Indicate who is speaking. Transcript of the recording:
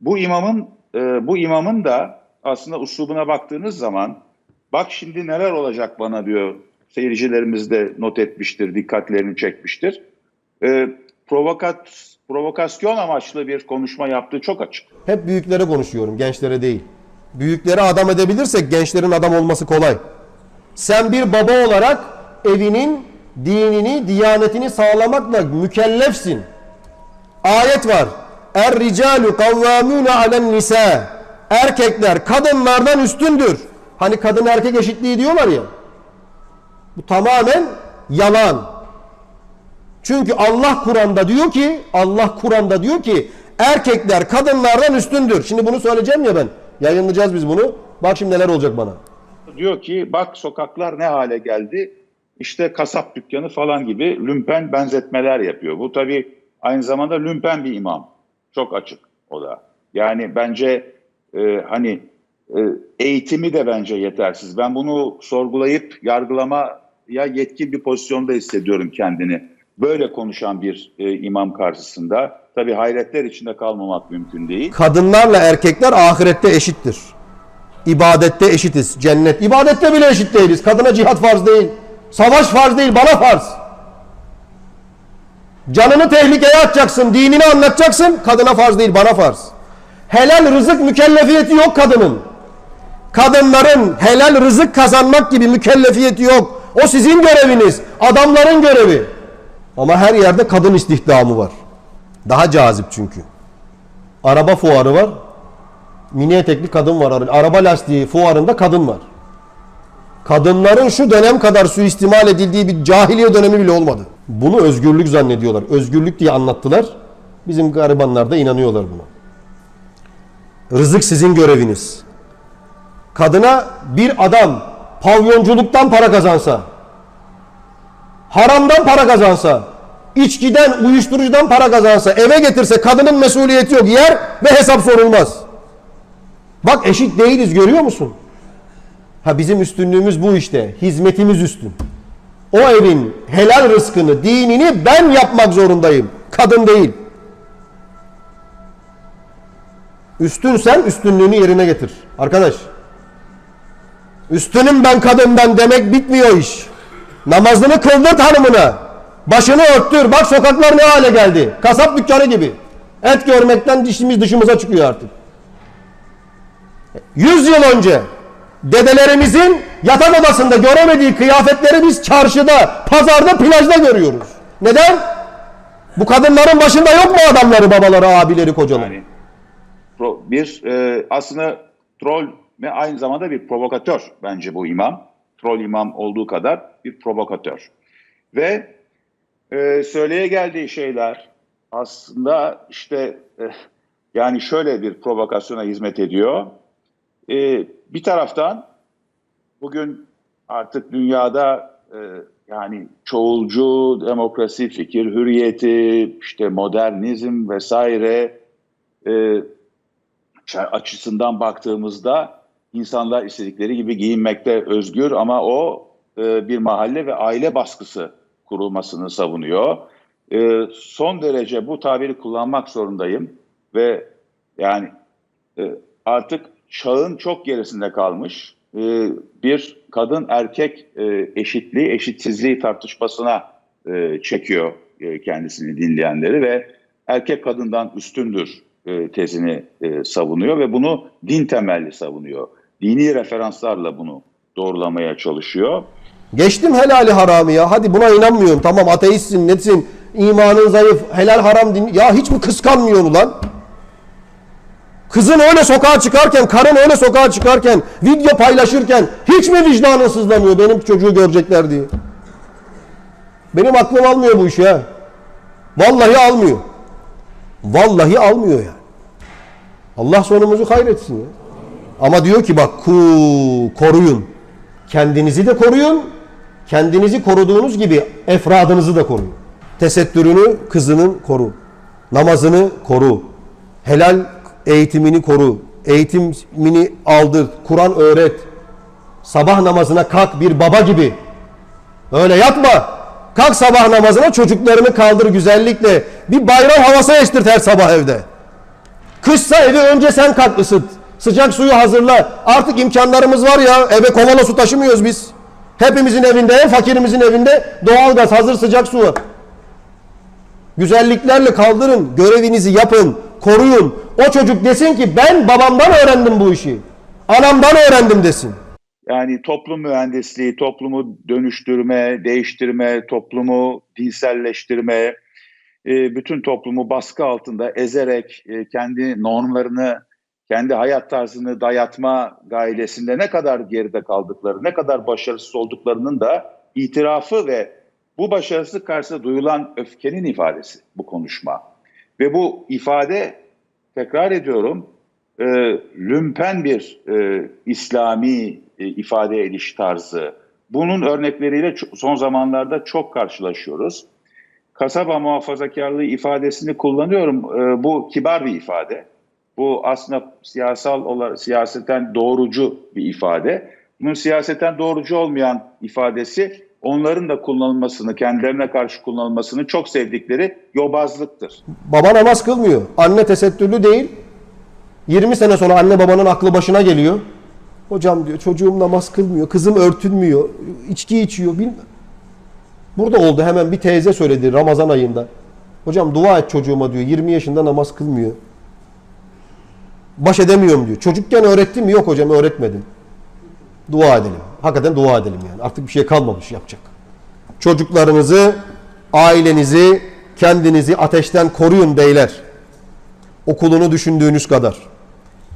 Speaker 1: bu imamın e, bu imamın da aslında uslubuna baktığınız zaman bak şimdi neler olacak bana diyor. Seyircilerimiz de not etmiştir, dikkatlerini çekmiştir. E, provokat provokasyon amaçlı bir konuşma yaptığı çok açık.
Speaker 2: Hep büyüklere konuşuyorum, gençlere değil. Büyükleri adam edebilirsek gençlerin adam olması kolay. Sen bir baba olarak evinin dinini, diyanetini sağlamakla mükellefsin. Ayet var. Er ricalu kavvamune alen nisa. Erkekler kadınlardan üstündür. Hani kadın erkek eşitliği diyorlar ya. Bu tamamen yalan. Çünkü Allah Kur'an'da diyor ki, Allah Kur'an'da diyor ki erkekler kadınlardan üstündür. Şimdi bunu söyleyeceğim ya ben. Yayınlayacağız biz bunu. Bak şimdi neler olacak bana.
Speaker 1: Diyor ki bak sokaklar ne hale geldi. İşte kasap dükkanı falan gibi lümpen benzetmeler yapıyor. Bu tabii aynı zamanda lümpen bir imam. Çok açık o da. Yani bence e, hani e, eğitimi de bence yetersiz. Ben bunu sorgulayıp yargılamaya yetkin bir pozisyonda hissediyorum kendini. Böyle konuşan bir e, imam karşısında tabii hayretler içinde kalmamak mümkün değil.
Speaker 2: Kadınlarla erkekler ahirette eşittir. İbadette eşitiz. Cennet. İbadette bile eşit değiliz. Kadına cihat farz değil. Savaş farz değil. Bana farz. Canını tehlikeye atacaksın. Dinini anlatacaksın. Kadına farz değil. Bana farz. Helal rızık mükellefiyeti yok kadının. Kadınların helal rızık kazanmak gibi mükellefiyeti yok. O sizin göreviniz. Adamların görevi. Ama her yerde kadın istihdamı var. Daha cazip çünkü. Araba fuarı var. Mini etekli kadın var. Araba lastiği fuarında kadın var. Kadınların şu dönem kadar suistimal edildiği bir cahiliye dönemi bile olmadı. Bunu özgürlük zannediyorlar. Özgürlük diye anlattılar. Bizim garibanlar da inanıyorlar buna. Rızık sizin göreviniz. Kadına bir adam pavyonculuktan para kazansa, haramdan para kazansa, içkiden, uyuşturucudan para kazansa, eve getirse kadının mesuliyeti yok. Yer ve hesap sorulmaz. Bak eşit değiliz görüyor musun? Ha bizim üstünlüğümüz bu işte. Hizmetimiz üstün. O evin helal rızkını, dinini ben yapmak zorundayım. Kadın değil. Üstünsen üstünlüğünü yerine getir. Arkadaş. Üstünüm ben kadından demek bitmiyor iş. Namazını kıldır hanımına. Başını örttür. Bak sokaklar ne hale geldi. Kasap dükkanı gibi. Et görmekten dişimiz dışımıza çıkıyor artık. 100 yıl önce dedelerimizin yatak odasında göremediği kıyafetleri biz çarşıda, pazarda, plajda görüyoruz. Neden? Bu kadınların başında yok mu adamları, babaları, abileri, kocaları?
Speaker 1: Yani bir e, aslında troll ve aynı zamanda bir provokatör bence bu imam. Troll imam olduğu kadar bir provokatör. Ve e, söyleye geldiği şeyler aslında işte e, yani şöyle bir provokasyona hizmet ediyor. E, bir taraftan bugün artık dünyada e, yani çoğulcu demokrasi, fikir hürriyeti, işte modernizm vesaire e, açısından baktığımızda insanlar istedikleri gibi giyinmekte özgür ama o e, bir mahalle ve aile baskısı kurulmasını savunuyor. E, son derece bu tabiri kullanmak zorundayım ve yani e, artık çağın çok gerisinde kalmış e, bir kadın erkek e, eşitliği eşitsizliği tartışmasına e, çekiyor e, kendisini dinleyenleri ve erkek kadından üstündür e, tezini e, savunuyor ve bunu din temelli savunuyor. Dini referanslarla bunu doğrulamaya çalışıyor.
Speaker 2: Geçtim helali haramı ya. Hadi buna inanmıyorum. Tamam ateistsin, netsin. imanın zayıf. Helal haram din. Ya hiç mi kıskanmıyorsun lan? Kızın öyle sokağa çıkarken, karın öyle sokağa çıkarken, video paylaşırken hiç mi vicdanın sızlamıyor benim çocuğu görecekler diye? Benim aklım almıyor bu işi ha. Vallahi almıyor. Vallahi almıyor yani. Allah sonumuzu hayretsin ya. Ama diyor ki bak ku koruyun. Kendinizi de koruyun. Kendinizi koruduğunuz gibi efradınızı da koruyun. Tesettürünü kızının koru. Namazını koru. Helal eğitimini koru. Eğitimini aldır. Kur'an öğret. Sabah namazına kalk bir baba gibi. Öyle yatma. Kalk sabah namazına çocuklarını kaldır güzellikle. Bir bayram havası estirt her sabah evde. Kışsa evi önce sen kalk ısıt. Sıcak suyu hazırla. Artık imkanlarımız var ya. Eve kovala su taşımıyoruz biz. Hepimizin evinde, en fakirimizin evinde doğalgaz, hazır sıcak su var. Güzelliklerle kaldırın, görevinizi yapın, koruyun. O çocuk desin ki ben babamdan öğrendim bu işi. Anamdan öğrendim desin.
Speaker 1: Yani toplum mühendisliği, toplumu dönüştürme, değiştirme, toplumu dinselleştirme, e, bütün toplumu baskı altında ezerek e, kendi normlarını, kendi hayat tarzını dayatma gailesinde ne kadar geride kaldıkları, ne kadar başarısız olduklarının da itirafı ve bu başarısızlık karşısında duyulan öfkenin ifadesi bu konuşma. Ve bu ifade, tekrar ediyorum, e, lümpen bir e, İslami e, ifade ediş tarzı. Bunun örnekleriyle son zamanlarda çok karşılaşıyoruz. Kasaba muhafazakarlığı ifadesini kullanıyorum. E, bu kibar bir ifade. Bu aslında siyasal olarak siyaseten doğrucu bir ifade. Bunun siyaseten doğrucu olmayan ifadesi onların da kullanılmasını, kendilerine karşı kullanılmasını çok sevdikleri yobazlıktır.
Speaker 2: Baba namaz kılmıyor. Anne tesettürlü değil. 20 sene sonra anne babanın aklı başına geliyor. Hocam diyor çocuğum namaz kılmıyor, kızım örtünmüyor, içki içiyor bilmem. Burada oldu hemen bir teyze söyledi Ramazan ayında. Hocam dua et çocuğuma diyor 20 yaşında namaz kılmıyor. Baş edemiyorum diyor. Çocukken öğrettim mi? Yok hocam öğretmedim. Dua edelim. Hakikaten dua edelim yani. Artık bir şey kalmamış yapacak. Çocuklarınızı, ailenizi, kendinizi ateşten koruyun beyler. Okulunu düşündüğünüz kadar.